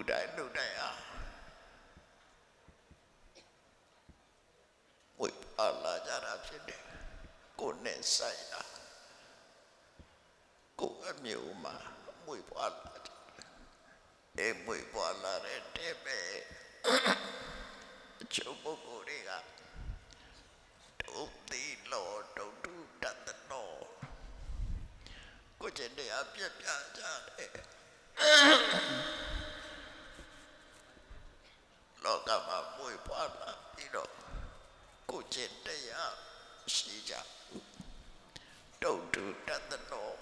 လူတိုင်းလူတိုင်းအားဝိပါလာကြတာဖြစ်တယ်ကိုယ်နဲ့ဆိုင်တာကိုယ်အမျိုးမှာမွေပွားလာတယ်အဲမွေပွားလာတဲ့တဲ့ပဲအချို့ပုဂ္ဂိုလ်တွေကဒုတိလောဒုတုတတနောကိုယ်ကျင်တရားပြက်ပြကြတယ် လောကမှာမွေပွားလာပြီးတော့ကိုယ်ကျင့်တရားရှိကြတုတ်တူတတ်တော်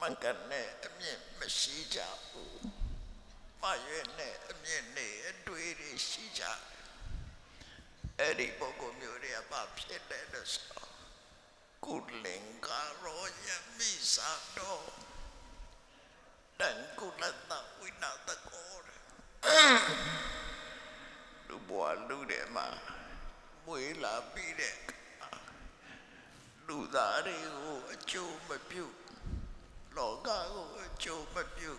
မင်္ဂနဲ့အမြင့်မရှိကြဘူးမရွေနဲ့အမြင့်နဲ့အတွေ့တွေရှိကြအဲ့ဒီပုဂ္ဂိုလ်မျိုးတွေကဘာဖြစ်တယ်လို့ဆိုတော့ကုလင်္ကာရောယမိသာတော်တန်ကုလတဝိနာတကောတဲ့ လူဘွားလူတယ်မှာမွေးလာပြီးတဲ့အခါလူသားတွေကိုအကျိုးမပြုလောကကိုအကျိုးမပြု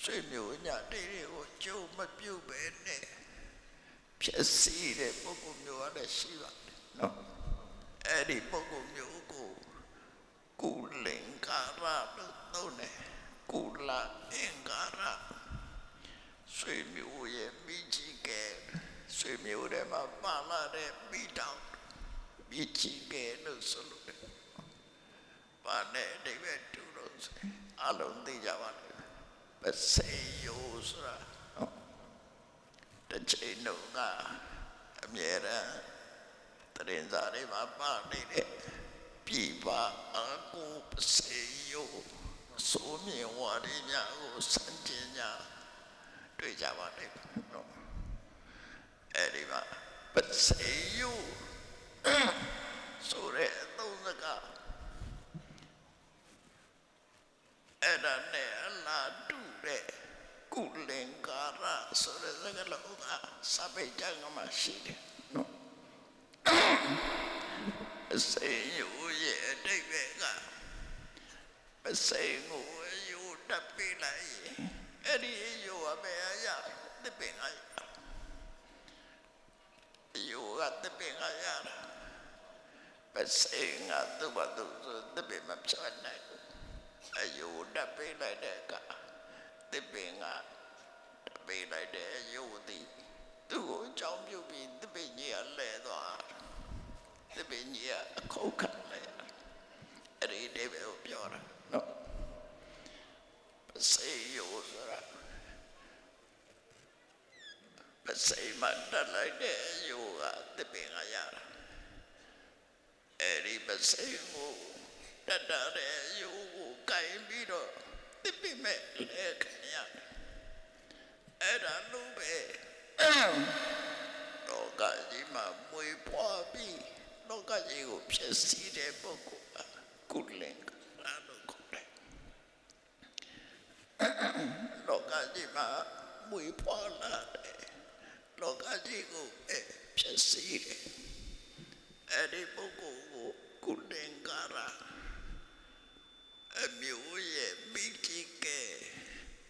ဆွေမျိုးညာတေးတွေကိုအကျိုးမပြုပဲနဲ့ဖြစ်စီတဲ့ပုဂ္ဂိုလ်မျိုးကလည်းရှိပါတယ်နော်အဲ့ဒီပုဂ္ဂိုလ်မျိုးကိုကုလင်္ကာရလို့သုံးတယ်ကုလအင်္ကာရ ဆွေမျိုးရဲ့မိကြီးကဲဆွေမျိုးတွေမှာပါလာတဲ့မိတောင်မိကြီးကဲလို့ဆိုလို့တယ်။ဘာနဲ့အတိပ္ပယ်တူလို့ဆိုအလုံးသိကြပါလိမ့်မယ်။ပစေယောဆိုတာနော်တစ်ချိန်တော့ကအမြဲတမ်းတရင်စားတွေမှာပါနေတဲ့ပြပါအကူပစေယောဆိုမြင်ဝါရီများကိုစံကျင်ညာ တွေ့ကြပါလိမ့်မယ်နော်အဲ့ဒီမှာပစေယုဆိုတဲ့အသုံးစကားအဲ့ဒါနဲ့အလားတူတဲ့ကုလင်္ကာရဆိုတဲ့စကားလုံးကစပိတ်ကြကမှရှိတယ်နော်ပစေယုရဲ့အတိတ်ပဲကပစေကိုအယူတက်ပေးလိုက်ရင် အဲ့ဒီအယူကဘယ်အရာတပင်ကရအယူကတပင်ကရတာပစေငါသူ့ဘာသူဆိုတပင်မဖြတ်နိုင်ဘူးအယူတက်ပေးလိုက်တဲ့အခါတပင်ကတက်ပေးလိုက်တဲ့အယူသည်သူ့ကိုအကြောင်းပြုပြီးတပင်ကြီးကလဲသွားတပင်ကြီးကအခုတ်ခံလဲအဲ့ဒီအိဗေကိုပြောတာနော် စေယောဆိုတာပစေမတက်လိုက်တဲ့ယောကတပင်ကရတာအဲ့ဒီပစေကိုတက်တာတဲ့ယောကိုကင်ပြီးတော့တပင်မဲ့လက်ခံရတယ်အဲ့ဒါလို့ပဲလောကကြီးမှာမွေပွားပြီးလောကကြီးကိုဖြစ်စီတဲ့ပုဂ္ဂိုလ်ကကုလင်္ကာလို့ခေါ်တယ် လော ကကြီးမှာမွေပွားလာတယ်လောကကြီးကိုအဲဖြစ်စီတယ်အဲ့ဒီပုဂ္ဂိုလ်ကိုကုလင်္ကာရအမျိုးရဲ့မိကြီးကဲ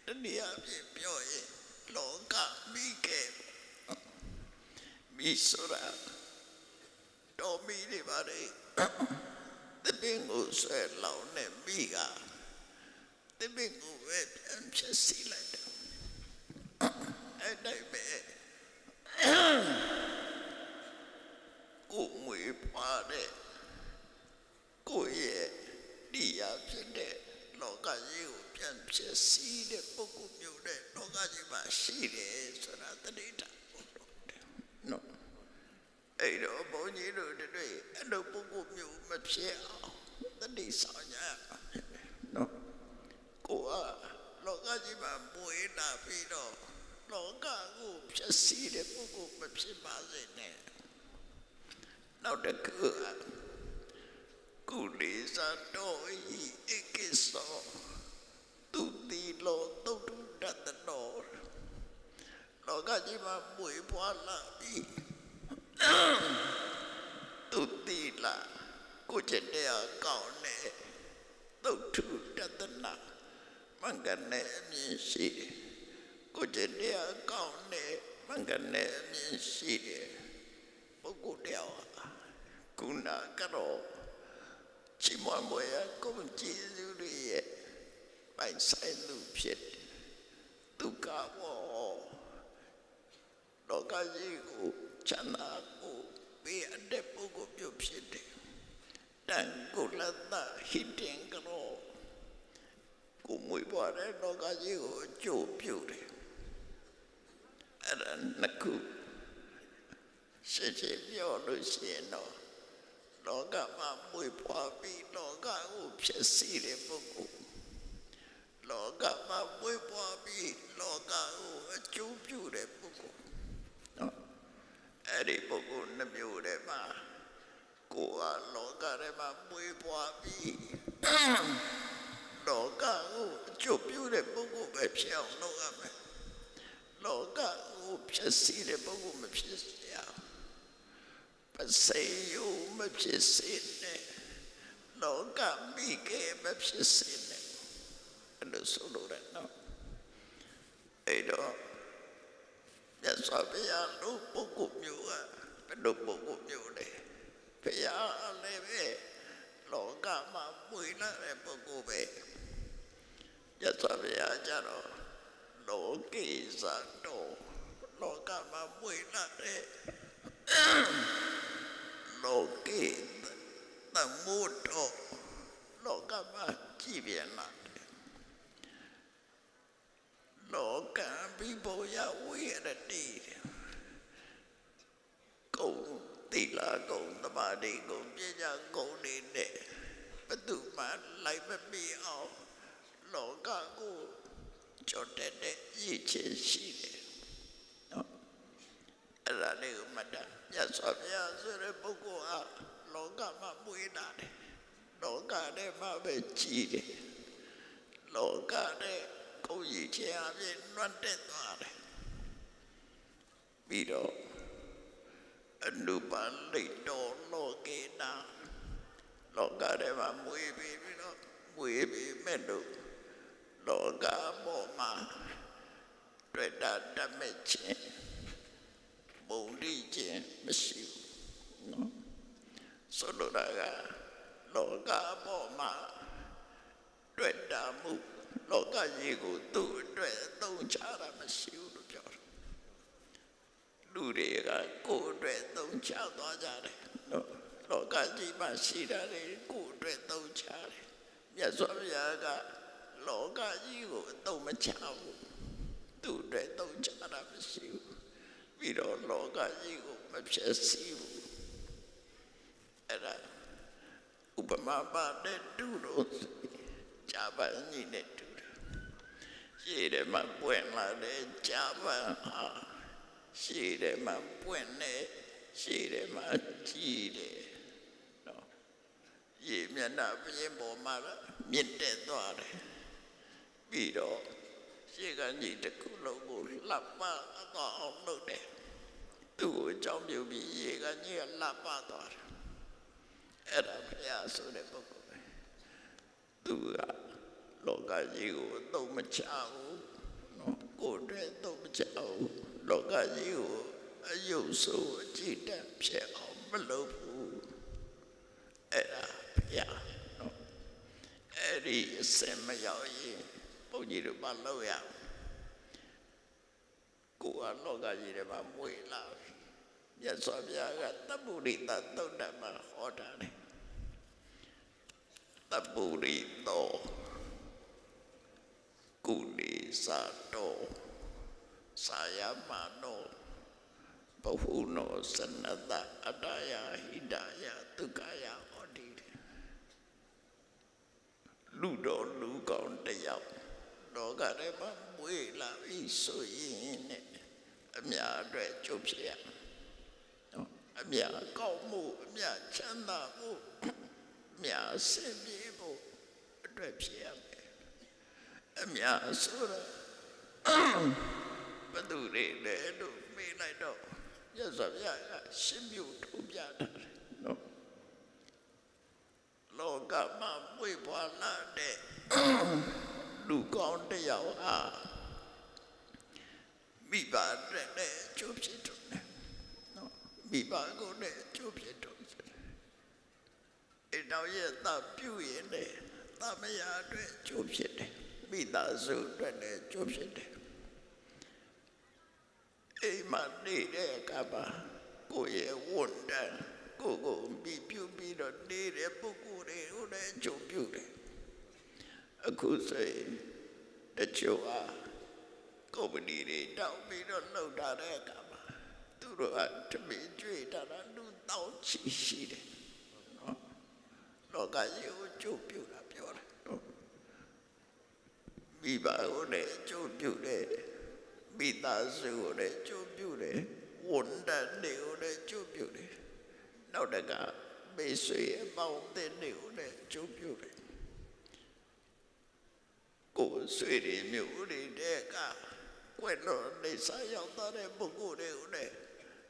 တနည်းအားဖြင့်ပြောရင်လောကမိကဲမိဆိုရာတော်မိတွေပါလေတပင်ကိုဆွဲလောင်းနေမိကတပည့်ကိုပဲပြန်ဖြစ်စီလိုက်တယ် အဲ့တိုင်းပဲကိုမွေပါတဲ့ကိုရဲ့ဒီရဖြစ်တဲ့လောကကြီးကိုပြန်ဖြစ်စီတဲ့ပုဂ္ဂိုလ်မျိုးတဲ့လောကကြီးမှာရှိတယ်ဆိုတာတတိတာဟုတ်တယ်နော်အဲ့တော့ဘုန်းကြီးတို့တွေအဲ့လိုပုဂ္ဂိုလ်မျိုးမဖြစ်အောင်တတိဆောင်ကြရပါမယ်နော်ကိုကလောကကြီးမှာမွေးလာပြီးတော့ လောကကိုဖြစ်စီတဲ့ပုဂ္ဂိုလ်မဖြစ်ပါစေနဲ့နောက်တစ်ခုကကုလေးစားတော်ဤဧကိသောသူတိလောတုတ်တုတတနောလောကကြီးမှာမွေးဖွားလာပြီးသူတိလာကိုကျင့်တဲ့အကောင်းနဲ့သုတ်ထုတတနာမင်္ဂနဲ့အမြင်ရှိတယ် ကိုကျင့်တရားကောင်းတဲ့မင်္ဂနဲ့အမြင်ရှိတဲ့ပုဂ္ဂိုလ်တယောက်ဟာကုနာကတော့ချီးမွမ်းမွေရကိုယ်ကြည်စုတွေရဲ့ပိုင်ဆိုင်သူဖြစ်တယ်ဒုက္ခဘောလောကကြီးကိုချမ်းသာကိုပေးအပ်တဲ့ပုဂ္ဂိုလ်မျိုးဖြစ်တယ်တန်ကိုလတ်တာဟိတင်ကတော့ကိုမွေးပွားတဲ့လောကကြီးကိုအကျိုးပြုတယ် အဲ့ဒါနှစ်ခုရှင်းရှင်းပြောလို့ရှိရင်တော့လောကမှာမွေးပွားပြီးလောကကိုဖြစ်စီတဲ့ပုဂ္ဂိုလ်လောကမှာမွေးပွားပြီးလောကကိုအကျိုးပြုတဲ့ပုဂ္ဂိုလ်နော်အဲ့ဒီပုဂ္ဂိုလ်နှစ်မျိုးတည်းမှာကိုယ်ကလောကထဲမှာမွေးပွားပြီးလောကကိုအကျုပ်ပြုတဲ့ပုဂ္ဂိုလ်ပဲဖြစ်အောင်လုပ်ရမယ် လောကကိုဖြစ်စီတဲ့ပုဂ္ဂိုလ်မဖြစ်စေရဘူးပစေယုမဖြစ်စေနဲ့လောကမိကေမဖြစ်စေနဲ့အဲ့လိုဆိုလို့ရနော်အဲ့တော့မြတ်စွာဘုရားတို့ပုဂ္ဂိုလ်မျိုးကဘယ်လိုပုဂ္ဂိုလ်မျိုးလဲဘုရားလည်းပဲလောကမှာမွေလာတဲ့ပုဂ္ဂိုလ်ပဲရသော်ဗျာကြတော့လောကိသတော လောကမှာမွေလာတဲ့လောကိသမှုတော်လောကမှာကြည်ပြန်လာတယ်လောကဘိဘောယဝိရတိကုံတိလာကုံသမာဓိကုံပညာကုံနေနဲ့ဘယ်သူမှလိုက်မမီအောင်လော ကကိုကြော်တက်တဲ့ရည်ချင်းရှိတယ်နော်အဲ့ဒါလေးကိုမှတ်တာမြတ်စွာဘုရားဆိုတဲ့ပုဂ္ဂိုလ်ဟာလောကမှာမွေးလာတယ်လောကထဲမှာပဲကြည်တယ်လောကထဲကိုယ်ရည်ချင်းအပြင်နှွတ်တက်သွားတယ်ပြီးတော့အနုပါလိတ်တော်လောကေနာလောကထဲမှာမွေးပြီးပြီးတော့မွေးပြီးမဲ့လို့ လောကပေါ်မှာတွေ့တာတတ်မဲ့ခြင်းဘုံတိခြင်းမရှိဘူးနော်ဆိုလိုတာကလောကပေါ်မှာတွေ့တာမှုလောကကြီးကိုသူ့အတွက်အသုံးချတာမရှိဘူးလို့ပြောတယ်လူတွေကကိုယ်အတွက်သုံးချသွားကြတယ်နော်လောကကြီးမှာရှိတာတွေကိုယ်အတွက်သုံးချတယ်မြတ်စွာဘုရားက လောကကြီးကိုအတုံးမချဘူးသူ့အတွက်တုံးချတာမရှိဘူးပြီးတော့လောကကြီးကိုမဖြစ်စီဘူးအဲ့ဒါဥပမာပါတဲ့တူလို့ဂျာပန်ကြီးနဲ့တူတယ်ရှေ့တယ်မှာပွင့်လာတဲ့ဂျာပန်ဟာရှေ့တယ်မှာပွင့်နေရှေ့တယ်မှာကြီးတယ်နော်ရေမျက်နှာပြင်ပေါ်မှာမြင့်တက်သွားတယ် ပြီးတော့ရှေ့ကကြီးတစ်ခုလုံးကိုလှပ်ပသွားအောင်လုပ်တယ်သူ့ကိုအကြောင်းပြုပြီးရေကကြီးကလှပ်ပသွားတယ်အဲ့ဒါဘုရားဆိုတဲ့ပုဂ္ဂိုလ်ပဲသူကလောကကြီးကိုအသုံးမချဘူးနော်ကိုယ်တည်းသုံးမချဘူးလောကကြီးကိုအယုတ်ဆိုးအကြည့်တက်ဖြစ်အောင်မလုပ်ဘူးအဲ့ဒါဘုရားနော်အဲ့ဒီအစင်မရောက်ရင် ဘုန်းကြီးတို့မလုပ်ရဘူးကိုယ်ကလောကကြီးထဲမှာမွေလာပြီမြတ်စွာဘုရားကတပ္ပုရိသသုတ်တမှာဟောတာလေတပ္ပုရိသောကုလေသာတောသာယမနောဘဟုနောစနတအတ္တယဟိတယဒုက္ခယဟောတိတယ်လူတော်လူကောင်းတစ်ယောက် လောကထဲမှာမွေးလာပြီဆိုရင်နဲ့အများအတွက်ကျုပ်ဖြစ်ရမယ်နော်အများကောင်းမှုအများချမ်းသာမှုအများဆင်ပြေမှုအတွက်ဖြစ်ရမယ်အများဆိုတော့ဘသူတွေလဲလို့မေးလိုက်တော့ရသော်ပြကရှင်းပြထုတ်ပြတာနော်လောကမှာပွေပွားလာတဲ့ လူကောင်းတစ်ယောက်ဟာမိဘတဲ့နဲ့ကျိုးဖြစ်တော့တယ်နော်မိဘကိုလည်းကျိုးဖြစ်တော့တယ်အဲတော့ရဲ့တပြုရင်လည်းတမယာအတွက်ကျိုးဖြစ်တယ်မိသားစုအတွက်လည်းကျိုးဖြစ်တယ်အိမ်မှာနေတဲ့အခါမှာကိုယ့်ရဲ့ဝန်တန်းကိုယ့်ကိုမိပြုပြီးတော့နေတဲ့ပုဂ္ဂိုလ်တွေကိုလည်းကျိုးပြုတယ် အခုဆိုရင်တချို့ဟာကုမ္ပဏီတွေတောင်းပြီးတော့လှုပ်ထားတဲ့အခါမှာသူတို့ကတမင်ကြွေတာတာလူတောင်းချီရှိတယ်နော်လောကကြီးကိုကျိုးပြုတာပြောတယ်နော်မိဘကိုလည်းကျိုးပြုတယ်မိသားစုကိုလည်းကျိုးပြုတယ်ဝန်တန်းတွေကိုလည်းကျိုးပြုတယ်နောက်တကမေဆွေအပေါင်းအသင်းတွေကိုလည်းကျိုးပြုတယ် ကိုယ်ဆွေတွေမျိုးတွေတဲ့ကကွယ်လို့နေစားရောက်သွားတဲ့ပုဂ္ဂိုလ်တွေကိုလည်း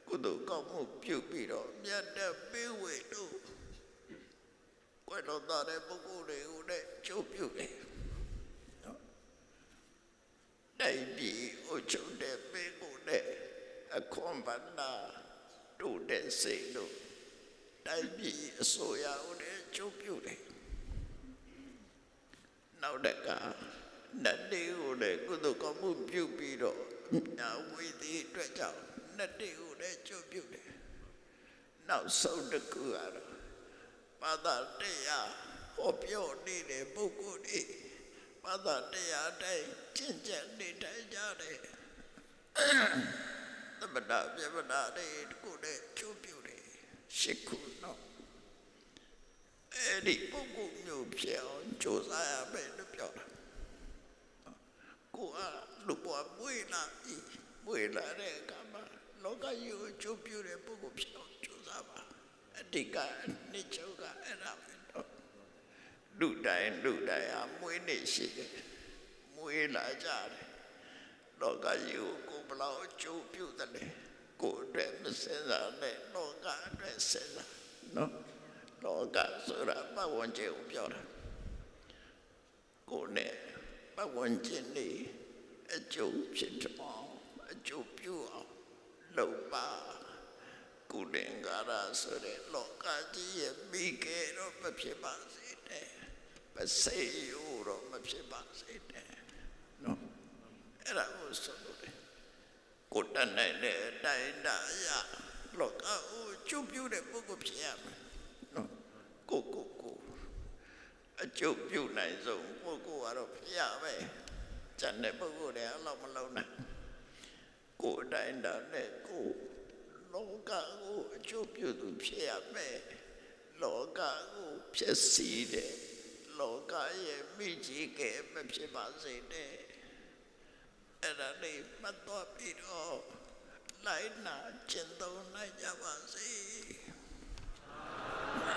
ကုသိုလ်ကောင်းမှုပြုပြီးတော့မြတ်တဲ့ပေးဝေတို့ကွယ်လို့သွားတဲ့ပုဂ္ဂိုလ်တွေကိုလည်းကျုပ်ပြုတယ်နော်တိုက်ပြီးအချုပ်တဲ့ပေးကိုလည်းအခွန်ပန္နာတို့တဲ့စိတ်တို့တိုက်ပြီးအစိုးရကိုလည်းကျုပ်ပြုတယ် နောက်တကနတ်တွေကိုလည်းကုသိုလ်ကောင်းမှုပြုပြီးတော့ညာဝေသည်အတွက်ကြောင့်နတ်တွေကိုလည်းကြွပြုတယ်။နောက်ဆုံးတစ်ခုကတော့ဘာသာတရားဟောပြောနေတဲ့ပုဂ္ဂိုလ်တွေဘာသာတရားတိုင်းကျင့်ကြံနေတိုင်းကြတယ်။သမဏပြမနာတွေကိုလည်းကြွပြုတယ်ရှစ်ခုနော် အဲ့ဒီပုဂ္ဂိုလ်မျိုးဖြစ်အောင်ကြိုးစားရမယ်လို့ပြောတာကိုကလူဘဝမွေးလာပြီမွေးလာတဲ့အခါမှာလောကကြီးကိုကြိုးပြတဲ့ပုဂ္ဂိုလ်ဖြစ်အောင်ကြိုးစားပါအတိကအနိချုပ်ကအဲ့ဒါပဲတော့လူတိုင်းလူတိုင်းအမွေးနေရှိတယ်မွေးလာကြတယ်လောကကြီးကိုကိုယ်ဘယ်လောက်ကြိုးပြုတယ်လဲကိုယ်အတွက်မစင်စားနဲ့လောကအတွက်စင်စားနော် လောကဆိုတာပတ်ဝန်းကျင်ကိုပြောတာကိုယ်နဲ့ပတ်ဝန်းကျင်နေအကျိုးဖြစ်တော့အကျိုးပြုအောင်လုပ်ပါကုလင်္ကာရဆိုတဲ့လောကကြီးရဲ့မိကေတော့မဖြစ်ပါစေနဲ့ပစေယူတော့မဖြစ်ပါစေနဲ့နော်အဲ့ဒါကိုဆိုလို့တယ်ကိုယ်တတ်နိုင်တဲ့အတိုင်းတာအရလောကကိုကျုပ်ပြုတဲ့ပုဂ္ဂိုလ်ဖြစ်ရမယ်နော် ကိုကိုကိုအကျုပ်ပြုတ်နိုင်ဆုံးပုဂ္ဂိုလ်ကတော့ဖျားပဲကျန်တဲ့ပုဂ္ဂိုလ်တွေအလောက်မလုံးနိုင်ကိုယ်အတိုင်းတာနဲ့ကိုလောကကိုအကျုပ်ပြုတ်သူဖြစ်ရမယ်လောကကိုဖြစ်စီတယ်လောကရဲ့မိကြီးကဲမဖြစ်ပါစေနဲ့အဲ့ဒါလေးမှတ်တော့ပြီးတော့လိုက်နာကျင့်သုံးနိုင်ကြပါစေ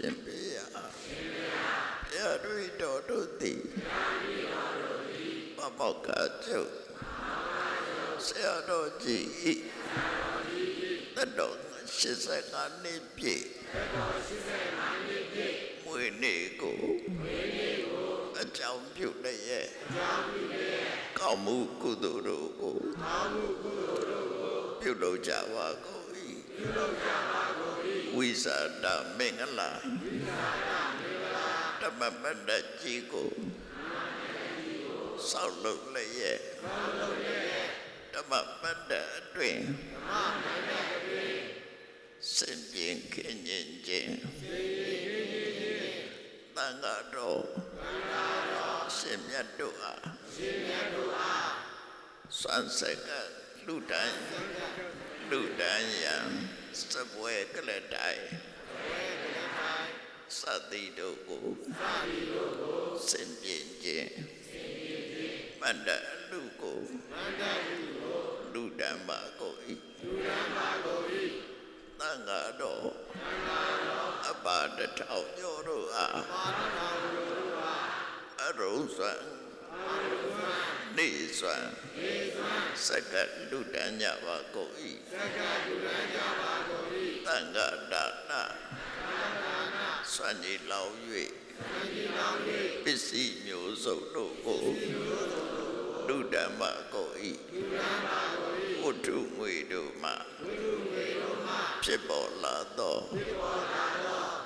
ရှင်ပေရရှင်ပေရဘုရားတွေ့တော်တို့သည်ဘုရားတွေ့တော်တို့သည်ပပောက်ကကျုပ်ဆရာတော်ကြီးတတော်85နှစ်ပြည့်တတော်85နှစ်ပြည့်မွေနေ့ကိုမွေနေ့ကိုအကြောင်းပြုလျက်အကြောင်းပြုလျက်ကောင်းမှုကုသိုလ်တို့ကိုကောင်းမှုကုသိုလ်တို့ကိုပြုလုပ်ကြပါကုန်၏ပြုလုပ်ကြပါကုန် ဝိဇာတမင်္ဂလာဓမ္မပဒ္ဒကြီးကိုဆောက်လုပ်လျက်ဓမ္မပဒ္ဒအတွင်စင်ပြင်းခင်ញင်ခြင်းတန်ဃာတော်ရှင်မြတ်တို့အားစွမ်းစက်ကလူတိုင်းလူတိုင်းယံ စပွဲကလတိုင်းစသည်တို့ကိုစင်ပြင်းခြင်းမန္တလူကိုလူတံပါကိုဤသံဃာတော်အပါတထောင်ကျော်တို့အားအရုံးစွ မ်းနေစွမ်းစက္ကလူတံညပါကိုဤသံဃာဒါနာစွမ်းကြီးလောင်၍ပစ္စည်းမျိုးစုံတို့ကိုလူတံပါကိုဤဝတ္ထုငွေတို့မှဖြစ်ပေါ်လာသော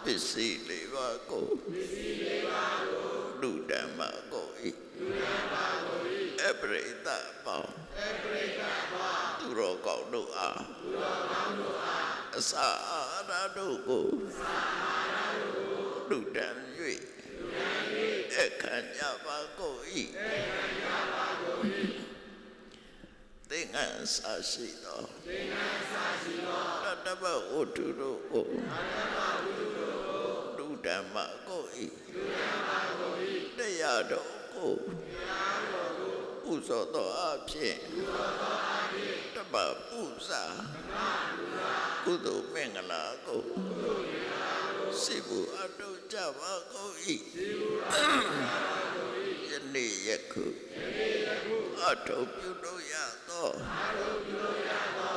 ပစ္စည်းလေးပါးကိုလူတံပါကိုဤ အပရိသတ်ပေါင်းသူတော်ကောင်းတို့အားအစာအာဟာရတို့ကိုလူတံ၍အခမ်းကြပါကိုဤသင်္ကန်းစာရှိသောသင်္ကန်းစာရှိသောတတ္တဗဝတ္ထုတို့ကိုလူဓမ္မကိုဤလူဓမ္မကိုဤတရားတော်ကိုတရားတော်ကိုပူ ဇော်သောအဖြစ်ပူဇော်သောအဖြစ်တပ္ပပူဇာတပ္ပပူဇာကုသိုလ်မင်္ဂလာကိုကုသိုလ်မင်္ဂလာကိုစိတ်ဘူအတုကြပါကိုဤစိတ်ဘူအတုကြပါကိုဤယနေ့ယခုယနေ့ယခုအထုပ်ပြုလို့ရသောအထုပ်ပြုလို့ရသော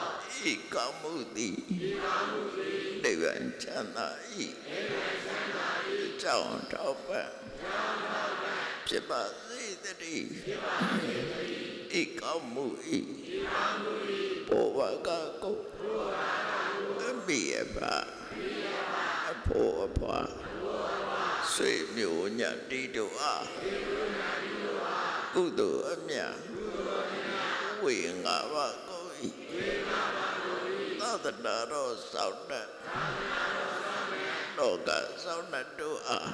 ဤကောင်းမှုသည်ဤကောင်းမှုသည်နိဗ္ဗာန်ချမ်းသာ၏နိဗ္ဗာန်ချမ်းသာ၏ကြောင်းထောက်ပံ့ကြောင်းထောက်ပံ့ဖြစ်ပါစေ တည်းဖြစ်ပါစေတည်းဤကောင်းမှု၏ဤကောင်းမှု၏ဘောဝကကိုဘောဝကကိုအမိအဖအဖို့အဖွာဆွေမျိုးညတိတို့အားကုသိုလ်အမြတ်ဝေငါပါကိုဤသာသနာတော်ဆောက်တတ်လောကဆောက်တတ်တို့အား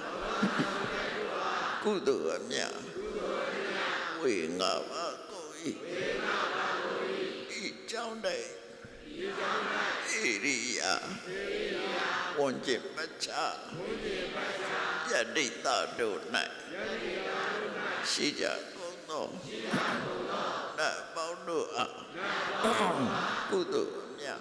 ကုသိုလ်အမြတ်ဝေငါပါကိုဤဤကြောင့်တဲ့ဤကြောင့်တဲ့ဣရိယာဝန်ကျင်ပច្ချဝန်ကျင်ပច្ချယတိတတို့၌ယတိတတို့၌ရှိကြကုန်သောရှိကြကုန်သောနတ်ပေါင်းတို့အားနတ်ပေါင်းတို့အားကုသိုလ်အမြတ် ကုသိုလ်အမြတ်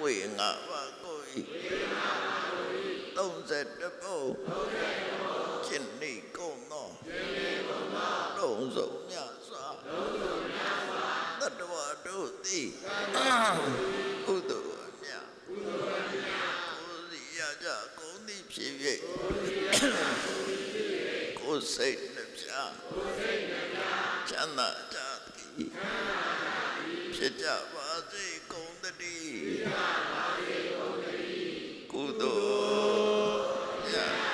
ဝေငါပါကိုဤဝေငါပါကိုဤ30ပု30ပုကျင့်နေကုန်သောကျင့်နေကုန်သောလုံးစုံမြတ်စွာလုံးစုံမြတ်စွာတတ္တဝါ တို့သည်ကုသိုလ်အမြတ်ကုသိုလ်အမြတ်ကိုယ်စီရကြကုန်သည်ဖြစ်၍ကိုယ်စိတ်နှပြကိုယ်စိတ်နှပြချမ်းသာကြသည်ဖြစ်ကြပါစေကုန်သတည်းဖြစ်ကြပါစေကုန်သတည်းကုသိုလ်မြတ်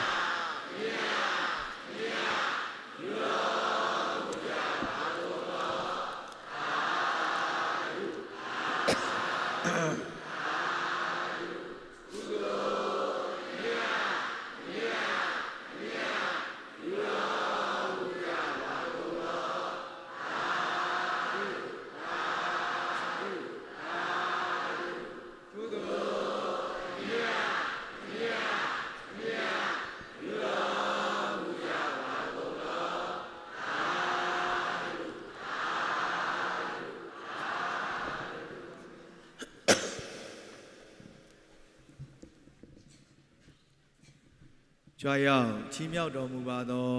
ကြွားရောက်ချီးမြှောက်တော်မူပါသော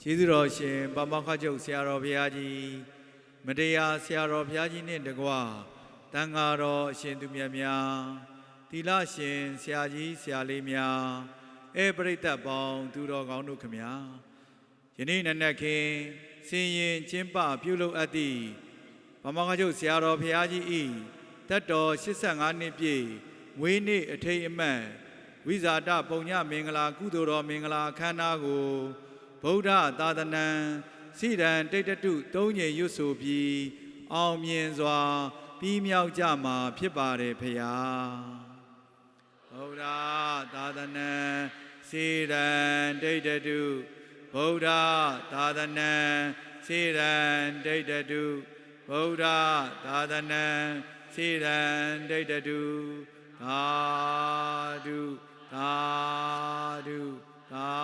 ကျေးဇူးတော်ရှင်ပမခချုပ်ဆရာတော်ဘုရားကြီးမတရားဆရာတော်ဘုရားကြီးနှင့်တကွတန်ဃာတော်အရှင်သူမြတ်များသီလရှင်ဆရာကြီးဆရာလေးများအဲပရိသတ်ပေါင်းသူတော်ကောင်းတို့ခမညာယနေ့နက်နက်ခင်းစင်ရင်ချင်းပပြုလုပ်အပ်သည့်ပမခချုပ်ဆရာတော်ဘုရားကြီးဤတက်တော်85နှစ်ပြည့်မွေးနေ့အထိမ်းအမှတ် ဝိဇာတပုံညမင်္ဂလာကုသိုလ်တော်မင်္ဂလာအခမ်းအနားကိုဗုဒ္ဓသာသနံစိရန်တိတ်တတုသုံးညင်ရွတ်ဆိုပြီးအောင်မြင်စွာ ပြီးမြောက်ကြမှာဖြစ်ပါတယ်ဖေယာဗုဒ္ဓသာသနံစိရန်တိတ်တတုဗုဒ္ဓသာသနံစိရန်တိတ်တတုဗုဒ္ဓသာသနံစိရန်တိတ်တတုသာဓု သသာဓုသာဓု